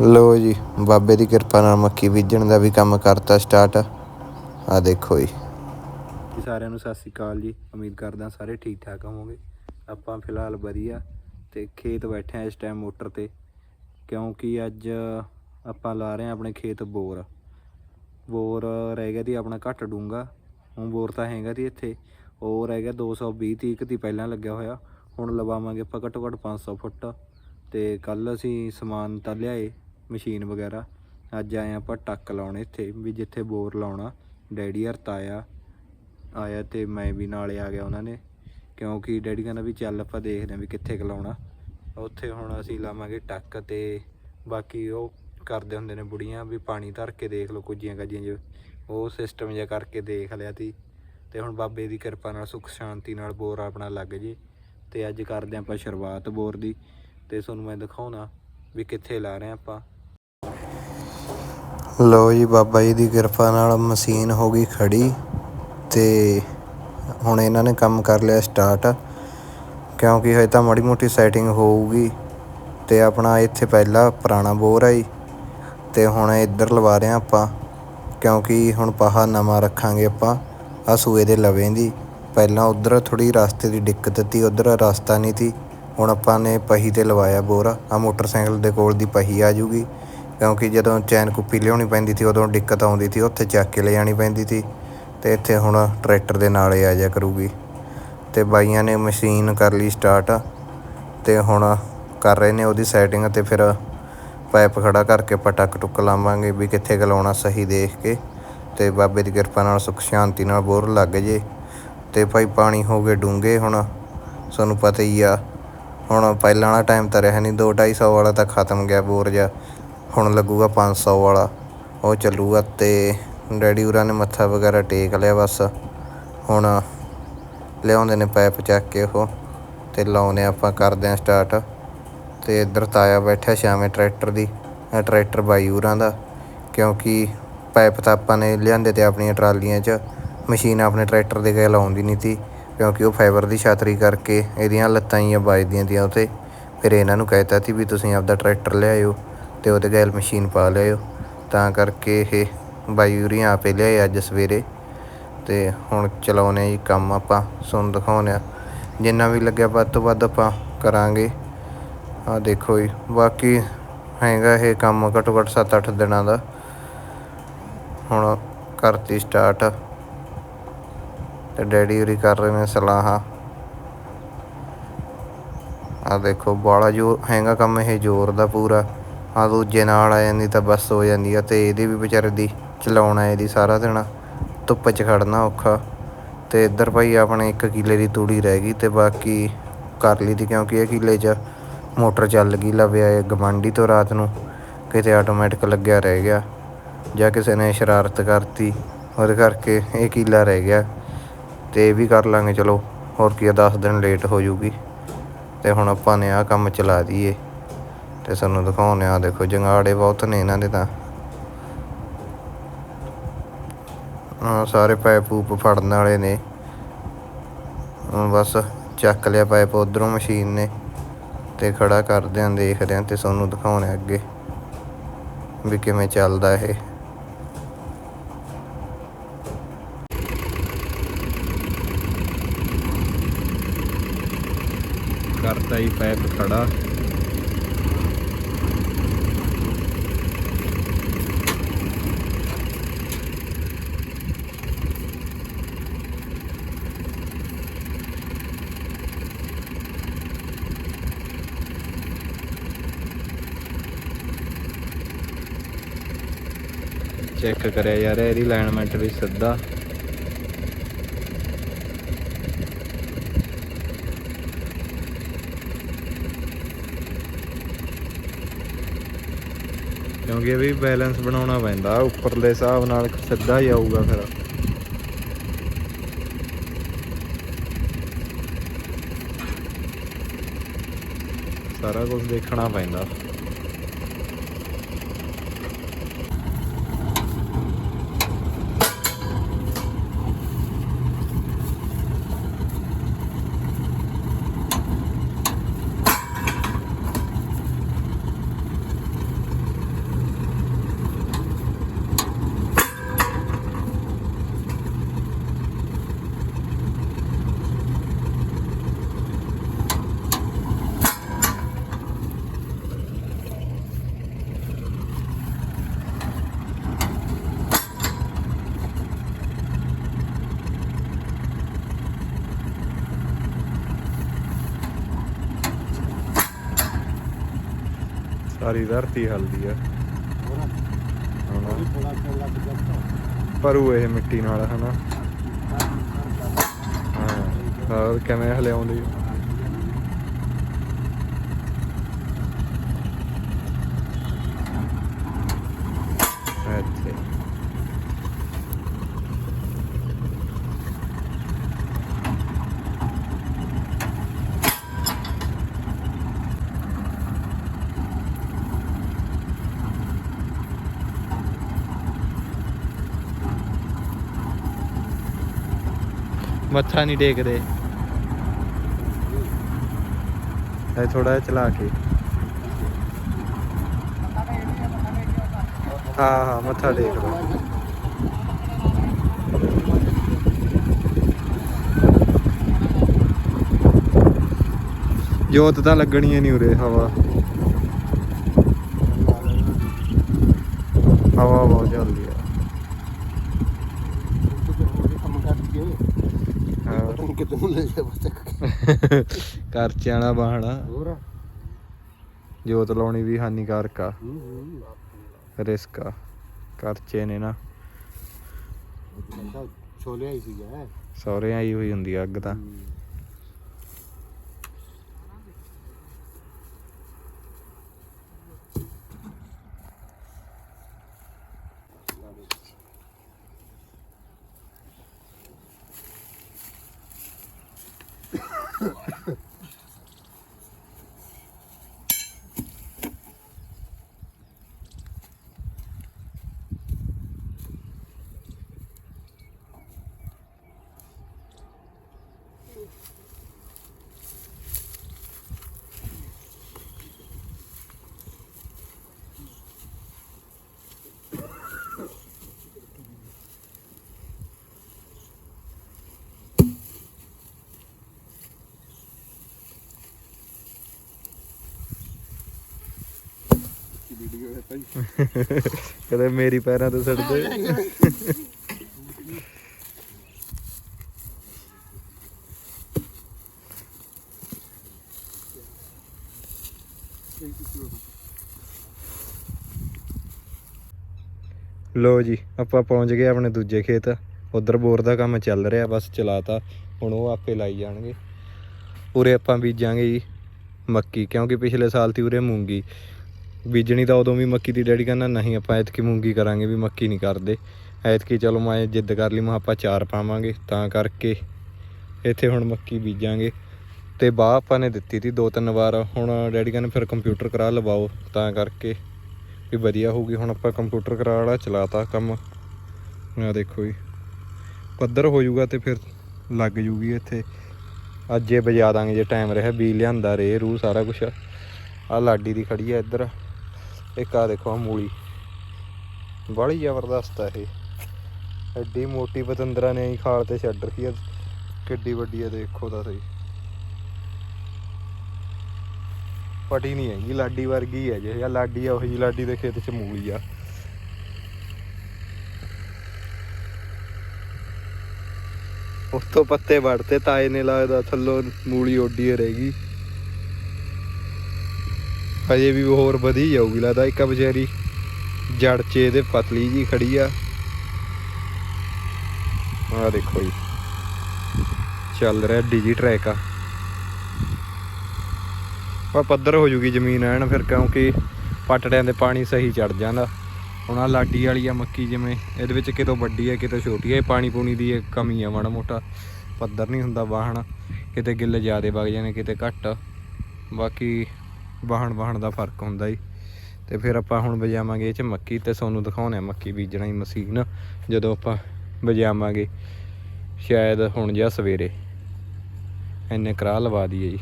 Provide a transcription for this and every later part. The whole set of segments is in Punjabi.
ਲੋ ਜੀ, ਬਾਬੇ ਦੀ ਕਿਰਪਾ ਨਾਲ ਮੱਕੀ ਬੀਜਣ ਦਾ ਵੀ ਕੰਮ ਕਰਤਾ ਸਟਾਰਟ ਆ ਦੇਖੋ ਜੀ। ਜੀ ਸਾਰਿਆਂ ਨੂੰ ਸਤਿ ਸ੍ਰੀ ਅਕਾਲ ਜੀ। ਉਮੀਦ ਕਰਦਾ ਸਾਰੇ ਠੀਕ ਠਾਕ ਹੋਵੋਗੇ। ਆਪਾਂ ਫਿਲਹਾਲ ਵਧੀਆ ਤੇ ਖੇਤ ਬੈਠੇ ਆ ਇਸ ਟਾਈਮ ਮੋਟਰ ਤੇ, ਕਿਉਂਕਿ ਅੱਜ ਆਪਾਂ ਲਾ ਰਹੇ ਆ ਆਪਣੇ ਖੇਤ ਬੋਰ। ਬੋਰ ਰਹਿ ਗਿਆ ਦੀ ਆਪਣਾ ਘੱਟ ਡੂੰਗਾ ਹੁਣ ਬੋਰ ਤਾਂ ਹੈਗਾ ਦੀ ਇੱਥੇ। ਉਹ ਰਹਿ ਗਿਆ 220 ਤੀਕ ਦੀ ਪਹਿਲਾਂ ਲੱਗਿਆ ਹੋਇਆ। ਹੁਣ ਲਵਾਵਾਂਗੇ ਆਪਾਂ ਘੱਟੋ ਘੱਟ 500 ਫੁੱਟ। ਤੇ ਕੱਲ ਅਸੀਂ ਸਮਾਨ ਤਾਂ ਲਿਆਏ। ਮਸ਼ੀਨ ਵਗੈਰਾ। ਅੱਜ ਆਏ ਆਪਾਂ ਟੱਕ ਲਾਉਣ ਇੱਥੇ, ਵੀ ਜਿੱਥੇ ਬੋਰ ਲਾਉਣਾ। ਡੈਡੀ ਹਰ ਤਾਇਆ ਆਇਆ ਤੇ ਮੈਂ ਵੀ ਨਾਲੇ ਆ ਗਿਆ ਉਹਨਾਂ ਨੇ। ਕਿਉਂਕਿ ਡੈਡੀ ਕਹਿੰਦਾ ਵੀ ਚੱਲ ਆਪਾਂ ਦੇਖਦੇ ਆਂ ਵੀ ਕਿੱਥੇ ਕੁ ਲਾਉਣਾ। ਉੱਥੇ ਹੁਣ ਅਸੀਂ ਲਾਵਾਂਗੇ ਟੱਕ ਤੇ ਬਾਕੀ ਉਹ ਕਰਦੇ ਹੁੰਦੇ ਨੇ ਬੁੜੀਆਂ ਵੀ ਪਾਣੀ ਧਰ ਕੇ ਦੇਖ ਲਓ ਕੁਝੀਆਂ ਕਾਜੀਆਂ ਜੋ। ਉਹ ਸਿਸਟਮ ਜਿਹਾ ਕਰਕੇ ਦੇਖ ਲਿਆ ਤੀ। ਤੇ ਹੁਣ ਬਾਬੇ ਦੀ ਕਿਰਪਾ ਨਾਲ, ਸੁੱਖ ਸ਼ਾਂਤੀ ਨਾਲ ਬੋਰ ਆਪਣਾ ਲੱਗ ਜੇ। ਤੇ ਅੱਜ ਕਰਦੇ ਆਂ ਆਪਾਂ ਸ਼ੁਰੂਆਤ ਬੋਰ ਦੀ। ਤੇ ਤੁਹਾਨੂੰ ਮੈਂ ਦਿਖਾਉਣਾ ਵੀ ਕਿੱਥੇ ਲਾ ਰਹੇ ਆਪਾਂ। ਲੋ ਜੀ, ਬਾਬਾ ਜੀ ਦੀ ਕਿਰਪਾ ਨਾਲ ਮਸ਼ੀਨ ਹੋ ਗਈ ਖੜੀ ਤੇ ਹੁਣ ਇਹਨਾਂ ਨੇ ਕੰਮ ਕਰ ਲਿਆ ਸਟਾਰਟ ਕਿਉਂਕਿ ਹਜੇ ਤਾਂ ਮਾੜੀ ਮੋਟੀ ਸੈਟਿੰਗ ਹੋਊਗੀ ਤੇ ਆਪਣਾ ਇੱਥੇ ਪਹਿਲਾ ਪੁਰਾਣਾ ਬੋਰ ਹੈ ਜੀ, ਤੇ ਹੁਣ ਇੱਧਰ ਲਵਾ ਰਹੇ ਹਾਂ ਆਪਾਂ, ਕਿਉਂਕਿ ਹੁਣ ਪਾਹਾ ਨਵਾਂ ਰੱਖਾਂਗੇ ਆਪਾਂ ਆ ਸੂਏ ਦੇ ਲਵੇਂ ਦੀ। ਪਹਿਲਾਂ ਉਧਰ ਥੋੜੀ ਰਸਤੇ ਦੀ ਦਿੱਕਤ ਤੀ, ਉਧਰ ਰਸਤਾ ਨਹੀਂ ਤੀ, ਹੁਣ ਆਪਾਂ ਨੇ ਪਹੀ ਤੇ ਲਵਾਇਆ ਬੋਰ ਆ ਮੋਟਰਸਾਈਕਲ ਦੇ ਕੋਲ ਦੀ ਪਹੀ ਆ ਜੂਗੀ। ਕਿਉਂਕਿ ਜਦੋਂ ਚੈਨ ਕੁੱਪੀ ਲਿਆਉਣੀ ਪੈਂਦੀ ਸੀ, ਉਦੋਂ ਦਿੱਕਤ ਆਉਂਦੀ ਸੀ, ਉੱਥੇ ਚੱਕ ਕੇ ਲੈ ਜਾਣੀ ਪੈਂਦੀ ਸੀ ਤੇ ਇੱਥੇ ਹੁਣ ਟਰੈਕਟਰ ਦੇ ਨਾਲ ਹੀ ਆ ਜਾ ਕਰੂਗੀ। ਤੇ ਬਾਈਆਂ ਨੇ ਮਸ਼ੀਨ ਕਰ ਲਈ ਸਟਾਰਟ ਤੇ ਹੁਣ ਕਰ ਰਹੇ ਨੇ ਉਹਦੀ ਸੈਟਿੰਗ ਤੇ ਫਿਰ ਪਾਈਪ ਖੜਾ ਕਰਕੇ ਆਪਾਂ ਟੱਕ ਟੁੱਕ ਲਾਵਾਂਗੇ ਵੀ ਕਿੱਥੇ ਗਲਾਉਣਾ ਸਹੀ ਦੇਖ ਕੇ ਤੇ ਬਾਬੇ ਦੀ ਕਿਰਪਾ ਨਾਲ ਸੁੱਖ ਸ਼ਾਂਤੀ ਨਾਲ ਬੋਰ ਲੱਗ ਜੇ ਤੇ ਭਾਈ ਪਾਣੀ ਹੋ ਗਏ ਡੂੰਘੇ ਹੁਣ ਸਾਨੂੰ ਪਤਾ ਹੀ ਆ। ਹੁਣ ਪਹਿਲਾਂ ਵਾਲਾ ਟਾਈਮ ਤਾਂ ਰਿਹਾ ਨਹੀਂ 2 250 ਵਾਲਾ ਤਾਂ ਖਤਮ ਗਿਆ ਬੋਰ ਜਾ ਹੁਣ ਲੱਗੂਗਾ 500 ਵਾਲਾ। ਉਹ ਚੱਲੂਗਾ ਤੇ ਡੈਡੀ ਉਰਾਂ ਨੇ ਮੱਥਾ ਵਗੈਰਾ ਟੇਕ ਲਿਆ ਬਸ। ਹੁਣ ਲਿਆਉਂਦੇ ਨੇ ਪਾਈਪ ਚੱਕ ਕੇ ਉਹ ਤੇ ਲਾਉਨੇ ਆਪਾਂ, ਕਰਦੇ ਆਂ ਸਟਾਰਟ। ਤੇ ਇੱਧਰ ਤਾਇਆ ਬੈਠਾ ਸ਼ਾਮੇ ਟਰੈਕਟਰ ਦੀ ਟਰੈਕਟਰ ਬਾਈ ਉਰਾਂ ਦਾ। ਕਿਉਂਕਿ ਪਾਈਪ ਤਾਂ ਆਪਾਂ ਨੇ ਲਿਆਂਦੇ ਤੇ ਆਪਣੀਆਂ ਟਰਾਲੀਆਂ 'ਚ, ਮਸ਼ੀਨ ਆਪਣੇ ਟਰੈਕਟਰ ਦੇ ਕੇ ਲਾਉਂਦੀ ਨਹੀਂ ਤੀ ਕਿਉਂਕਿ ਉਹ ਫਾਈਬਰ ਦੀ ਛਾਤਰੀ ਕਰਕੇ ਇਹਦੀਆਂ ਲੱਤਾਂ ਹੀ ਵੱਜਦੀਆਂ ਤੀਆਂ ਉਤੇ ਫਿਰ ਇਹਨਾਂ ਨੂੰ ਕਹਿਤਾ ਸੀ ਵੀ ਤੁਸੀਂ ਆਪਦਾ ਟਰੈਕਟਰ ਲਿਆਇਓ। ਤੇ ਉਹਦੇ ਗੈਲ ਮਸ਼ੀਨ ਪਾ ਲਿਓ ਤਾਂ ਕਰਕੇ ਇਹ ਬਾਈ ਉਰੀਆਂ ਆਪੇ ਲਿਆਏ ਅੱਜ ਸਵੇਰੇ। ਤੇ ਹੁਣ ਚਲਾਉਨੇ ਜੀ ਕੰਮ ਆਪਾਂ ਸੁਣ ਦਿਖਾਉਂਦੇ ਆ। ਜਿੰਨਾ ਵੀ ਲੱਗਿਆ ਵੱਧ ਤੋਂ ਵੱਧ ਆਪਾਂ ਕਰਾਂਗੇ। ਆ ਦੇਖੋ ਜੀ, ਬਾਕੀ ਹੈਗਾ ਇਹ ਕੰਮ ਘੱਟੋ ਘੱਟ 7-8 ਦਿਨਾਂ ਦਾ। ਹੁਣ ਕਰਤੀ ਸਟਾਰਟ। ਤੇ ਡੈਡੀ ਉਰੀ ਕਰ ਰਹੇ ਨੇ ਸਲਾਹਾਂ। ਆ ਦੇਖੋ ਬਾਲਾ ਜੋ ਹੈਗਾ ਕੰਮ, ਇਹ ਜ਼ੋਰ ਦਾ ਪੂਰਾ। ਆ ਦੂਜੇ ਨਾਲ ਆ ਜਾਂਦੀ ਤਾਂ ਬਸ ਹੋ ਜਾਂਦੀ ਆ ਤੇ ਇਹਦੀ ਵੀ ਵਿਚਾਰੇ ਦੀ ਚਲਾਉਣਾ ਇਹਦੀ ਸਾਰਾ ਦਿਨ। ਧੁੱਪ 'ਚ ਖੜਨਾ ਔਖਾ। ਤੇ ਇੱਧਰ ਭਾਈ ਆਪਣੇ ਇੱਕ ਕਿੱਲੇ ਦੀ ਤੂੜੀ ਰਹਿ ਗਈ ਤੇ ਬਾਕੀ ਕਰ ਲਈ ਤੀ ਕਿਉਂਕਿ ਇਹ ਕਿੱਲੇ 'ਚ ਮੋਟਰ ਚੱਲ ਗਈ ਲਵਿਆ ਇਹ ਗਵਾਂਢੀ ਤੋਂ ਰਾਤ ਨੂੰ। ਕਿਤੇ ਆਟੋਮੈਟਿਕ ਲੱਗਿਆ ਰਹਿ ਗਿਆ। ਜਾਂ ਕਿਸੇ ਨੇ ਸ਼ਰਾਰਤ ਕਰਤੀ, ਉਹਦੇ ਕਰਕੇ ਇਹ ਕਿੱਲਾ ਰਹਿ ਗਿਆ। ਤੇ ਇਹ ਵੀ ਕਰ ਲਾਂਗੇ, ਚਲੋ, ਹੋਰ ਕੀ ਆ 10 ਦਿਨ ਲੇਟ ਹੋ ਜੂਗੀ। ਤੇ ਹੁਣ ਆਪਾਂ ਨੇ ਆਹ ਕੰਮ ਚਲਾ ਦਈਏ। ਤੇ ਸਾਨੂੰ ਦਿਖਾਉਂਦੇ ਆ, ਦੇਖੋ ਜੰਗਾੜੇ ਬਹੁਤ ਨੇ ਇਹਨਾਂ ਦੇ ਤਾਂ। ਹਾਂ ਸਾਰੇ ਪਾਈਪ ਪੂਪ ਫੜਨ ਵਾਲੇ ਨੇ। ਬਸ ਚੱਕ ਲਿਆ ਪਾਈਪ ਉਧਰੋਂ ਮਸ਼ੀਨ ਨੇ ਤੇ ਖੜਾ ਕਰਦੇ ਆਂ ਦੇਖਦੇ ਆਂ ਤੇ ਤੁਹਾਨੂੰ ਦਿਖਾਉਂਦੇ ਅੱਗੇ ਵੀ ਕਿਵੇਂ ਚੱਲਦਾ ਇਹ। ਕਰਤਾ ਹੀ ਪਾਈਪ ਖੜਾ। ਚੈੱਕ ਕਰਿਆ ਯਾਰ ਇਹਦੀ ਅਲਾਈਨਮੈਂਟ ਵੀ ਸਿੱਧਾ। ਕਿਉਂਕਿ ਇਹ ਵੀ ਬੈਲੈਂਸ ਬਣਾਉਣਾ ਪੈਂਦਾ, ਉੱਪਰਲੇ ਹਿਸਾਬ ਨਾਲ ਸਿੱਧਾ ਹੀ ਆਊਗਾ ਫਿਰ। ਸਾਰਾ ਕੁਝ ਦੇਖਣਾ ਪੈਂਦਾ। ਸਾਰੀ ਧਰਤੀ ਹਲਦੀ ਆ। ਭਰੂ ਇਹ ਮਿੱਟੀ ਨਾਲ ਹਨਾ। ਹਾਂ ਹੋਰ ਕਿਵੇਂ ਹਲਿਆਉਂਦੀ ਮੱਥਾ ਨਹੀਂ ਟੇਕਦੇ। ਇਹ ਥੋੜਾ ਜਿਹਾ ਚਲਾ ਕੇ। ਹਾਂ ਹਾਂ, ਮੱਥਾ ਟੇਕ ਲਓ। ਜੋਤ ਤਾਂ ਲੱਗਣੀ ਹੀ ਨਹੀਂ ਉਰੇ ਹਵਾ ਬਹੁਤ ਚੱਲਦੀ ਆ ਕੰਮ ਕਰ ਕੇ ਹਾਂ ਪਤਾ ਨਹੀਂ ਕਿਤੇ ਨੂੰ ਲੈ ਜਾ ਬਸ ਕਰਚਿਆਂ ਦਾ ਬਾਹਣਾ। ਹੋਰ? ਜੋਤ ਲਾਉਣੀ ਵੀ ਹਾਨੀਕਾਰਕ ਆ ਹੂੰ ਹੂੰ ਰਿਸਕ ਆ। ਕਰਚੇ ਨੇ ਨਾ। ਬੰਦਾ ਛੋਲੇ ਆਈ ਸੀਗਾ। ਸਹੁਰੇ ਆਈ ਹੋਈ ਹੁੰਦੀ ਆ ਅੱਗ ਤਾਂ। ਵੀਡੀਓ ਹੈ ਭਾਈ ਕਦੇ ਮੇਰੀ ਪੈਰਾਂ ਤੇ ਸੜਦੇ। ਲੋ ਜੀ, ਆਪਾਂ ਪਹੁੰਚ ਗਏ ਆਪਣੇ ਦੂਜੇ ਖੇਤ। ਉਧਰ ਬੋਰ ਦਾ ਕੰਮ ਚੱਲ ਰਿਹਾ, ਬਸ ਚਲਾਤਾ। ਹੁਣ ਉਹ ਆਪੇ ਲਾਈ ਜਾਣਗੇ। ਉਰੇ ਆਪਾਂ ਬੀਜਾਂਗੇ ਜੀ ਮੱਕੀ, ਕਿਉਂਕਿ ਪਿਛਲੇ ਸਾਲ ਤੀ ਉਰੇ ਮੂੰਗੀ। ਬੀਜਣੀ ਤਾਂ ਉਦੋਂ ਵੀ ਮੱਕੀ ਦੀ ਡੈਡੀ ਕਹਿੰਦਾ, ਨਹੀਂ, ਆਪਾਂ ਐਤਕੀ ਮੂੰਗੀ ਕਰਾਂਗੇ ਵੀ ਮੱਕੀ ਨਹੀਂ ਕਰਦੇ। ਐਤਕੀ ਚਲੋ ਮੈਂ ਜਿੱਦ ਕਰ ਲਈ, ਮੈਂ ਆਪਾਂ ਚਾਰ ਪਾਵਾਂਗੇ, ਤਾਂ ਕਰਕੇ ਇੱਥੇ ਹੁਣ ਮੱਕੀ ਬੀਜਾਂਗੇ। ਤੇ ਬਾਹ ਆਪਾਂ ਨੇ ਦਿੱਤੀ ਤੀ ਦੋ ਤਿੰਨ ਵਾਰ, ਹੁਣ ਡੈਡੀ ਕਹਿੰਦੇ ਫਿਰ ਕੰਪਿਊਟਰ ਕਰਾ ਲਵਾਓ, ਤਾਂ ਕਰਕੇ ਵੀ ਵਧੀਆ ਹੋਊਗੀ। ਹੁਣ ਆਪਾਂ ਕੰਪਿਊਟਰ ਕਰਾ ਵਾਲਾ ਚਲਾਤਾ ਕੰਮ। ਆ ਦੇਖੋ ਜੀ, ਪੱਧਰ ਹੋ ਜਾਊਗਾ ਤੇ ਫਿਰ ਲੱਗ ਜੂਗੀ ਇੱਥੇ। ਅੱਜ ਇਹ ਵਜਾ ਦਾਂਗੇ ਜੇ ਟਾਈਮ ਰਿਹਾ ਬੀ ਲਿਆਂਦਾ ਰੇ ਰੂ ਸਾਰਾ ਕੁਝ ਆ ਲਾਡੀ ਦੀ ਖੜੀ ਆ ਇੱਧਰ। ਇੱਕ ਆ ਦੇਖੋ ਆ ਮੂਲੀ। ਬੜੀ ਜ਼ਬਰਦਸਤ ਆ ਇਹ। ਐਡੀ ਮੋਟੀ ਪਤੰਦਰਾ ਨੇ ਹੀ ਖਾਲ ਤੇ ਛੱਡ ਰਹੀ ਆ। ਕਿੱਡੀ ਵੱਡੀ ਆ ਦੇਖੋ ਤਾਂ ਸਹੀ। ਪਟੀ ਨਹੀਂ ਹੈਗੀ, ਲਾਡੀ ਵਰਗੀ ਹੈ ਜੇ। ਆ ਲਾਡੀ ਆ, ਉਹੀ ਲਾਡੀ ਦੇ ਖੇਤ 'ਚ ਮੂਲੀ ਆ। ਉੱਤੋਂ ਪੱਤੇ ਵੜਤੇ ਤਾਏ ਨੇ ਲਾਇਆ ਥੱਲੋਂ ਮੂਲੀ ਓਡੀ ਰਹਿ ਗਈ। ਹਜੇ ਵੀ ਹੋਰ ਵਧੀ ਜਾਊਗੀ, ਲੱਗਦਾ ਇੱਕ ਵਿਚਾਰੀ ਜੜ 'ਚ ਇਹਦੇ ਪਤਲੀ ਜੀ ਖੜੀ ਆ। ਆ ਦੇਖੋ ਜੀ, ਚੱਲ ਰਿਹਾ ਡੀਜੀ ਟਰੈਕ ਆ। ਆ ਪੱਧਰ ਹੋ ਜੂਗੀ ਜ਼ਮੀਨ ਐਨ ਫਿਰ, ਕਿਉਂਕਿ ਪਟੜਿਆਂ ਦੇ ਪਾਣੀ ਸਹੀ ਚੜ ਜਾਂਦਾ। ਹੁਣ ਆ ਲਾਡੀ ਵਾਲੀ ਆ ਮੱਕੀ ਜਿਵੇਂ, ਇਹਦੇ ਵਿੱਚ ਕਿਤੋਂ ਵੱਡੀ ਹੈ ਕਿਤੋਂ ਛੋਟੀ ਹੈ ਪਾਣੀ ਪੂਣੀ ਦੀ ਕਮੀ ਆ ਮਾੜਾ ਮੋਟਾ। ਪੱਧਰ ਨਹੀਂ ਹੁੰਦਾ ਵਾਹਣ, ਕਿਤੇ ਗਿੱਲ ਜ਼ਿਆਦੇ ਵਗ ਜਾਣੇ, ਕਿਤੇ ਘੱਟ। ਬਾਕੀ ਵਾਹਣ ਵਾਹਣ ਦਾ ਫ਼ਰਕ ਹੁੰਦਾ ਜੀ ਤੇ ਫਿਰ ਆਪਾਂ ਹੁਣ ਵਜਾਵਾਂਗੇ ਇਹ ਚ ਮੱਕੀ ਤੇ ਤੁਹਾਨੂੰ ਦਿਖਾਉਣੇ ਆ ਮੱਕੀ ਬੀਜਣਾ ਹੀ ਮਸ਼ੀਨ। ਜਦੋਂ ਆਪਾਂ ਵਜਾਵਾਂਗੇ, ਸ਼ਾਇਦ ਹੁਣ ਜਾਂ ਸਵੇਰੇ। ਇੰਨੇ ਕਰਾ ਲਵਾ ਦਈਏ ਜੀ।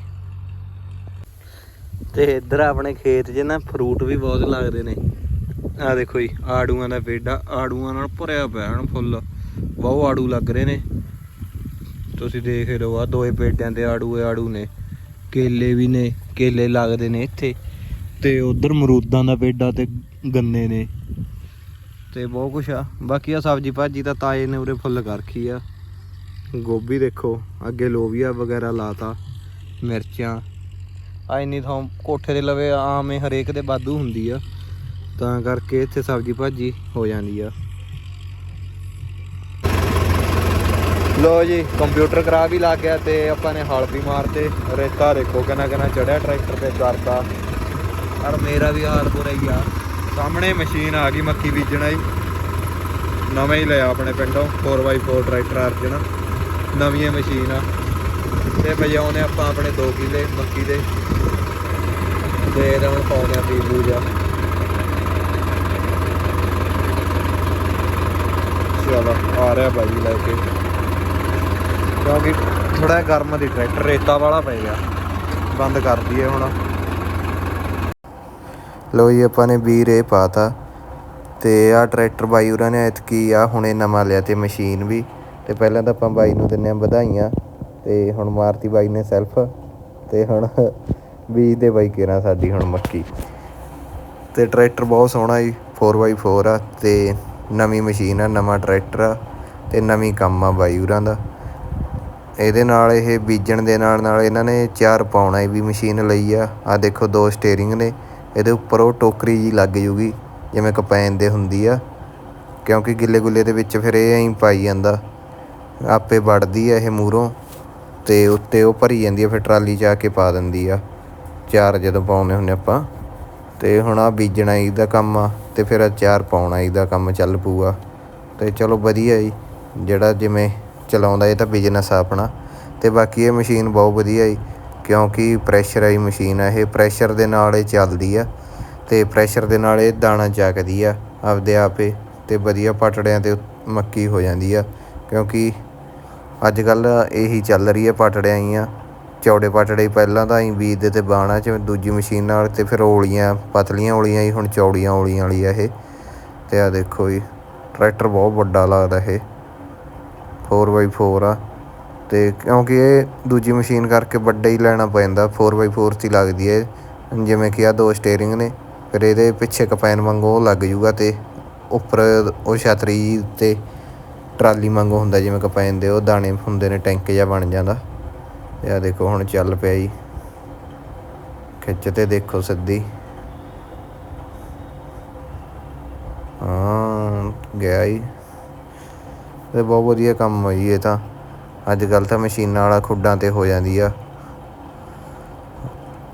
ਤੇ ਇੱਧਰ ਆਪਣੇ ਖੇਤ 'ਚ ਨਾ ਫਰੂਟ ਵੀ ਬਹੁਤ ਲੱਗਦੇ ਨੇ। ਆ ਦੇਖੋ ਜੀ, ਆੜੂਆਂ ਦਾ ਪੇਡਾ, ਆੜੂਆਂ ਨਾਲ ਭਰਿਆ ਪਿਆ ਹਨ ਫੁੱਲ। ਬਹੁਤ ਆੜੂ ਲੱਗ ਰਹੇ ਨੇ। ਤੁਸੀਂ ਦੇਖ ਰਹੇ ਹੋ ਆ ਦੋਏ ਪੇਡਿਆਂ ਤੇ ਆੜੂ ਆੜੂ ਨੇ। ਕੇਲੇ ਵੀ ਨੇ। ਕੇਲੇ ਲੱਗਦੇ ਨੇ ਇੱਥੇ। ਤੇ ਉਧਰ ਮਰੂਦਾਂ ਦਾ ਪੇਡਾ ਤੇ ਗੰਨੇ ਨੇ। ਤੇ ਬਹੁਤ ਕੁਛ ਆ। ਬਾਕੀ ਆ ਸਬਜੀ ਭਾਜੀ ਤਾਂ ਤਾਏ ਨੇ ਉਰੇ ਫੁੱਲ ਕਰਖੀ ਆ। ਗੋਭੀ ਦੇਖੋ, ਅੱਗੇ ਲੋਬੀਆ ਵਗੈਰਾ ਲਾਤਾ, ਮਿਰਚਾਂ। ਆ ਇੰਨੀ ਥਾਂ ਕੋਠੇ ਦੇ ਲਵੇ, ਆਮੇ ਹਰੇਕ ਦੇ ਵਾਧੂ ਹੁੰਦੀ ਆ। ਤਾਂ ਕਰਕੇ ਇੱਥੇ ਸਬਜ਼ੀ ਭਾਜੀ ਹੋ ਜਾਂਦੀ ਆ। ਲੋ ਜੀ, ਕੰਪਿਊਟਰ ਕਰਾ ਵੀ ਲੱਗ ਗਿਆ ਤੇ ਆਪਾਂ ਨੇ ਹਲ ਵੀ ਮਾਰਤੇ। ਰੇਤਾ ਦੇਖੋ ਕਿੰਨਾ ਕਿੰਨਾ ਚੜਿਆ ਟਰੈਕਟਰ ਤੇ ਕਰਤਾ। ਪਰ ਮੇਰਾ ਵੀ ਹਾਲ ਬੁਰਾ ਹੀ ਆ। ਸਾਹਮਣੇ ਮਸ਼ੀਨ ਆ ਗਈ ਮੱਕੀ ਬੀਜਣ ਹੀ ਨਵਾਂ ਹੀ ਲਿਆ ਆਪਣੇ ਪਿੰਡੋਂ 4x4 ਟਰੈਕਟਰ ਅਰਜਨ। ਨਵੀਂ ਮਸ਼ੀਨ। ਆ ਤੇ ਵਜਾਉਨੇ ਆਪਾਂ ਆਪਣੇ 2 ਕਿੱਲੇ ਮੱਕੀ ਦੇ। ਤੇ ਇਹਦੇ ਹੁਣ ਪਾਉਂਦੇ ਆ ਬੀਜ ਬੂਜ। ਆ ਚਲੋ, ਆ ਰਿਹਾ ਬਾਈ ਲੈ ਕੇ। ਕਿਉਂਕਿ ਥੋੜਾ ਗਰਮ ਦੀ ਟਰੈਕਟਰ ਰੇਤਾ ਵਾਲਾ ਪੈ ਗਿਆ। ਬੰਦ ਕਰ ਦਈਏ ਹੁਣ। ਲੋ ਜੀ, ਆਪਾਂ ਨੇ ਵੀਰ ਇਹ ਪਾਤਾ। ਤੇ ਆ ਟਰੈਕਟਰ ਬਾਈ ਉਹਨਾਂ ਨੇ ਐਤਕੀ ਆ ਹੁਣੇ ਨਵਾਂ ਲਿਆ ਤੇ ਮਸ਼ੀਨ ਵੀ। ਤੇ ਪਹਿਲਾਂ ਤਾਂ ਆਪਾਂ ਬਾਈ ਨੂੰ ਦਿੰਨੇ ਆ ਵਧਾਈਆਂ। ਤੇ ਹੁਣ ਮਾਰਤੀ ਬਾਈ ਨੇ ਸੈਲਫ ਤੇ ਹੁਣ ਬੀਜ ਦੇ ਬਾਈ ਕੇਰਾ ਸਾਡੀ ਹੁਣ ਮੱਕੀ। ਤੇ ਟਰੈਕਟਰ ਬਹੁਤ ਸੋਹਣਾ ਜੀ 4x4 ਆ। ਤੇ ਨਵੀਂ ਮਸ਼ੀਨ ਆ, ਨਵਾਂ ਟਰੈਕਟਰ ਆ। ਤੇ ਨਵੀਂ ਕੰਮ ਆ ਬਾਈ ਉਰਾਂ ਦਾ। ਇਹਦੇ ਨਾਲ ਇਹ ਬੀਜਣ ਦੇ ਨਾਲ ਨਾਲ ਇਹਨਾਂ ਨੇ ਚਾਰ ਪਾਉਣਾ ਵੀ ਮਸ਼ੀਨ ਲਈ ਆ। ਆ ਦੇਖੋ ਦੋ ਸਟੀਅਰਿੰਗ ਨੇ। ਇਹਦੇ ਉੱਪਰ ਉਹ ਟੋਕਰੀ ਜੀ ਲੱਗ ਜੂਗੀ, ਜਿਵੇਂ ਕਪੈਨ ਦੇ ਹੁੰਦੀ ਆ। ਕਿਉਂਕਿ ਗਿੱਲੇ ਗੁੱਲੇ ਦੇ ਵਿੱਚ ਫਿਰ ਇਹ ਐਂ ਪਾਈ ਜਾਂਦਾ। ਆਪੇ ਵੜਦੀ ਆ ਇਹ ਮੂਹਰੋਂ ਤੇ ਉੱਤੇ ਉਹ ਭਰੀ ਜਾਂਦੀ ਆ, ਫਿਰ ਟਰਾਲੀ 'ਚ ਆ ਕੇ ਪਾ ਦਿੰਦੀ ਆ। ਚਾਰ ਜਦੋਂ ਪਾਉਨੇ ਹੁੰਨੇ ਆਪਾਂ। ਤੇ ਹੁਣ ਆ ਬੀਜਣਾ ਇਹਦਾ ਕੰਮ ਆ ਤੇ ਫਿਰ ਆਹ ਚਾਰ ਪਾਉਣਾ ਇਹਦਾ ਕੰਮ ਚੱਲ ਪੂਗਾ ਤੇ ਚਲੋ ਵਧੀਆ ਜੀ, ਜਿਹੜਾ ਜਿਵੇਂ ਚਲਾਉਂਦਾ ਇਹ ਤਾਂ ਬਿਜ਼ਨਸ ਆ ਆਪਣਾ। ਤੇ ਬਾਕੀ ਇਹ ਮਸ਼ੀਨ ਬਹੁਤ ਵਧੀਆ ਜੀ, ਕਿਉਂਕਿ ਪ੍ਰੈਸ਼ਰ ਆਈ ਮਸ਼ੀਨ ਆ, ਇਹ ਪ੍ਰੈਸ਼ਰ ਦੇ ਨਾਲ ਇਹ ਚੱਲਦੀ ਆ ਤੇ ਪ੍ਰੈਸ਼ਰ ਦੇ ਨਾਲ ਇਹ ਦਾਣਾ ਚੱਕਦੀ ਆ ਆਪਦੇ ਆਪੇ ਤੇ ਵਧੀਆ ਪਟੜਿਆਂ ਤੇ ਮੱਕੀ ਹੋ ਜਾਂਦੀ ਆ, ਕਿਉਂਕਿ ਅੱਜ ਕੱਲ ਇਹੀ ਚੱਲ ਰਹੀ ਹੈ ਪਟੜਿਆਂ ਹੀ ਆ ਚੌੜੇ ਪਟੜੇ ਪਹਿਲਾਂ ਤਾਂ ਹੀ ਬੀਜਦੇ ਤੇ ਬਾਣਾ ਚ ਦੂਜੀ ਮਸ਼ੀਨ ਨਾਲ ਤੇ ਫਿਰ ਔਲੀਆਂ, ਪਤਲੀਆਂ ਔਲੀਆਂ ਹੀ ਹੁਣ ਚੌੜੀਆਂ ਔਲੀਆਂ ਵਾਲੀ ਆ ਇਹ। ਤੇ ਆ ਦੇਖੋ ਜੀ ਟਰੈਕਟਰ ਬਹੁਤ ਵੱਡਾ ਲੱਗਦਾ ਇਹ। 4x4 ਆ। ਤੇ ਕਿਉਂਕਿ ਇਹ ਦੂਜੀ ਮਸ਼ੀਨ ਕਰਕੇ ਵੱਡਾ ਹੀ ਲੈਣਾ ਪੈਂਦਾ 4x4 'ਚ ਹੀ ਲੱਗਦੀ ਹੈ ਜਿਵੇਂ ਕਿ ਆ ਦੋ ਸਟੀਅਰਿੰਗ ਨੇ, ਫਿਰ ਇਹਦੇ ਪਿੱਛੇ ਕਪੈਨ ਵਾਂਗੂ ਉਹ ਲੱਗ ਜੂਗਾ ਤੇ ਉੱਪਰ ਉਹ ਛਤਰੀ ਤੇ ਟਰਾਲੀ ਵਾਂਗੂ ਹੁੰਦਾ, ਜਿਵੇਂ ਕਪੈਨ ਦੇ ਉਹ ਦਾਣੇ ਹੁੰਦੇ ਨੇ, ਟੈਂਕ ਜਿਹਾ ਬਣ ਜਾਂਦਾ। ਇਹ ਆ ਦੇਖੋ, ਹੁਣ ਚੱਲ ਪਿਆ ਜੀ। ਖਿੱਚ ਤੇ ਦੇਖੋ ਸਿੱਧੀ। ਹਾਂ, ਗਿਆ ਜੀ। ਤੇ ਬਹੁਤ ਵਧੀਆ ਕੰਮ ਆ ਜੀ ਇਹ ਤਾਂ। ਅੱਜ ਕੱਲ ਤਾਂ ਮਸ਼ੀਨਾਂ ਵਾਲਾ ਖੁੱਡਾਂ ਤੇ ਹੋ ਜਾਂਦੀ ਆ।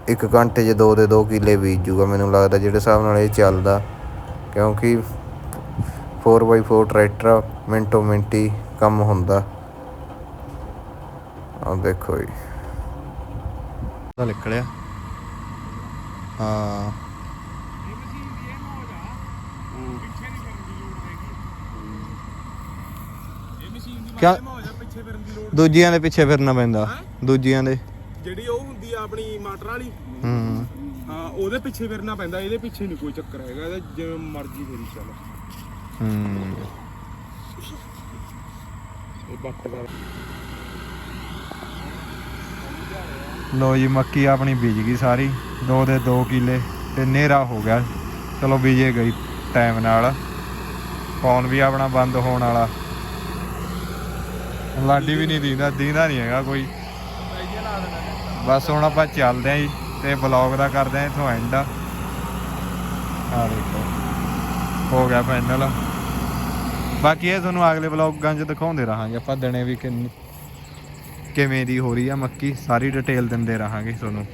ਇੱਕ ਘੰਟੇ 'ਚ ਦੋ ਦੇ ਦੋ ਕਿੱਲੇ ਬੀਜ ਜੂਗਾ ਮੈਨੂੰ ਲੱਗਦਾ ਜਿਹੜੇ ਹਿਸਾਬ ਨਾਲ ਇਹ ਚੱਲਦਾ। ਕਿਉਂਕਿ 4x4 ਟਰੈਕਟਰ ਆ, ਮਿੰਟੋ ਮਿੰਟੀ ਕੰਮ ਹੁੰਦਾ। ਆ ਦੇਖੋ ਜੀ। ਨਿਕਲਿਆ। ਹਾਂ। ਕਿਆ? ਦੂਜੀਆਂ ਦੇ ਪਿੱਛੇ ਫਿਰਨਾ ਪੈਂਦਾ ਦੂਜੀਆਂ ਦੇ। ਜਿਹੜੀ ਉਹ ਹੁੰਦੀ ਆ ਆਪਣੀ ਮਟਰ ਵਾਲੀ? ਹੂੰ। ਹਾਂ ਉਹਦੇ ਪਿੱਛੇ ਫਿਰਨਾ ਪੈਂਦਾ ਇਹਦੇ ਪਿੱਛੇ ਨਹੀਂ ਕੋਈ ਚੱਕਰ ਹੈਗਾ ਇਹਦਾ ਜਿਵੇਂ ਮਰਜ਼ੀ ਫੇਰੀ ਚੱਲ। ਹੂੰ। ਇਹ ਬੱਟ ਦਾ ਲੋ ਜੀ ਮੱਕੀ ਆਪਣੀ ਬੀਜ ਗਈ ਸਾਰੀ ਦੋ ਦੇ ਦੋ ਕਿੱਲੇ ਤੇ ਨੇਰਾ ਹੋ ਗਿਆ। ਚਲੋ ਬੀਜੇ ਗਈ ਟਾਈਮ ਨਾਲ। ਫੋਨ ਵੀ ਆਪਣਾ ਬੰਦ ਹੋਣ ਵਾਲਾ। ਲਾਡੀ ਵੀ ਨਹੀਂ ਦੀਂਦਾ ਦੀਂਦਾ ਨਹੀਂ ਹੈਗਾ ਕੋਈ। ਬਸ ਹੁਣ ਆਪਾਂ ਚੱਲਦੇ ਆਂ ਜੀ ਤੇ ਬਲੌਗ ਦਾ ਕਰਦੇ ਆਂ ਇਥੋਂ ਐਂਡ ਆ ਦੇਖੋ, ਹੋ ਗਿਆ ਫਾਈਨਲ ਬਾਕੀ ਇਹ ਤੁਹਾਨੂੰ ਅਗਲੇ ਬਲੌਗਾਂ 'ਚ ਦਿਖਾਉਂਦੇ ਰਹਾਂਗੇ, ਆਪਾਂ ਦਿਨੇ ਵੀ ਕਿੰਨੀ ਕਿਵੇਂ ਦੀ ਹੋ ਰਹੀ ਆ ਮੱਕੀ, ਸਾਰੀ ਡਿਟੇਲ ਦਿੰਦੇ ਰਹਾਂਗੇ ਤੁਹਾਨੂੰ।